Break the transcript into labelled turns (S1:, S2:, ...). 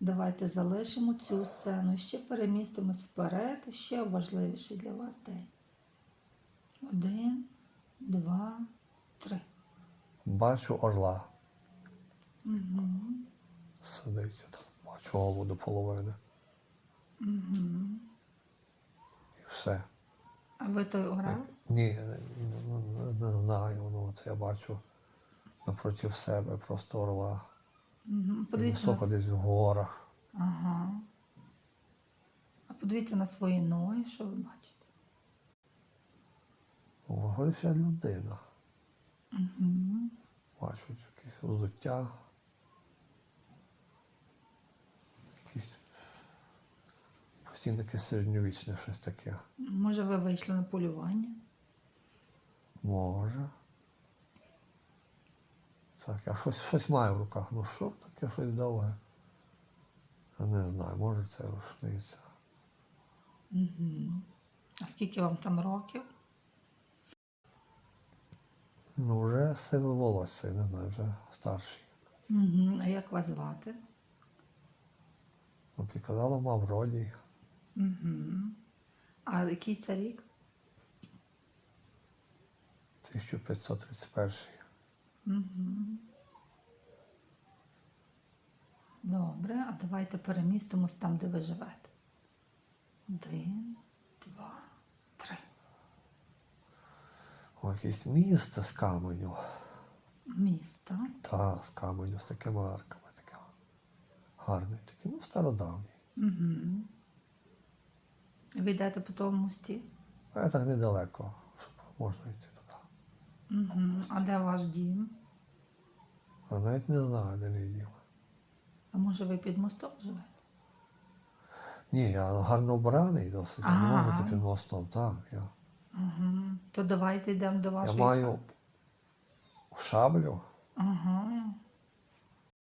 S1: Давайте залишимо цю сцену. Ще перемістимось вперед. Ще важливіший для вас день. Один, два, три.
S2: Бачу орла.
S1: Угу.
S2: Сидиться там. Бачу голову до половини.
S1: Угу.
S2: І все.
S1: А ви той орел?
S2: Ні, не, не- не знаю. Ну, от я бачу напроти себе просто орла.
S1: Угу. Подивіться,
S2: високо
S1: на...
S2: десь в горах.
S1: Ага. А подивіться на свої ноги, що ви бачите?
S2: Виходить людина.
S1: Угу.
S2: Бачу якесь взуття. Якісь постійно таке середньовічне щось таке.
S1: Може, ви вийшли на полювання?
S2: Може. Так, я щось, щось маю в руках. Ну що таке щось довге? Я не знаю, може це рушниця.
S1: Угу. А скільки вам там років?
S2: Ну, вже сиве волосся, не знаю, вже старший.
S1: Угу. А як вас звати?
S2: Ну, підказала Мавродій.
S1: Угу. А який це рік?
S2: 1531.
S1: Угу. Добре, а давайте перемістимось там, де ви живете. Один, два, три.
S2: О, якесь місто з каменю.
S1: Місто.
S2: Та, з каменю, з такими арками. Такими. Гарний такий, ну, стародавній.
S1: Угу. Ви йдете по тому мості?
S2: А я так недалеко, щоб можна йти туди.
S1: Угу. А де ваш дім?
S2: А навіть не знаю, де мій дім.
S1: А може ви під мостом живете?
S2: Ні, я гарно вбраний досить. Я не можу бути під мостом, так. Я,
S1: Угу. То давайте йдемо до
S2: я
S1: вашої
S2: маю
S1: хати.
S2: шаблю,
S1: Ага.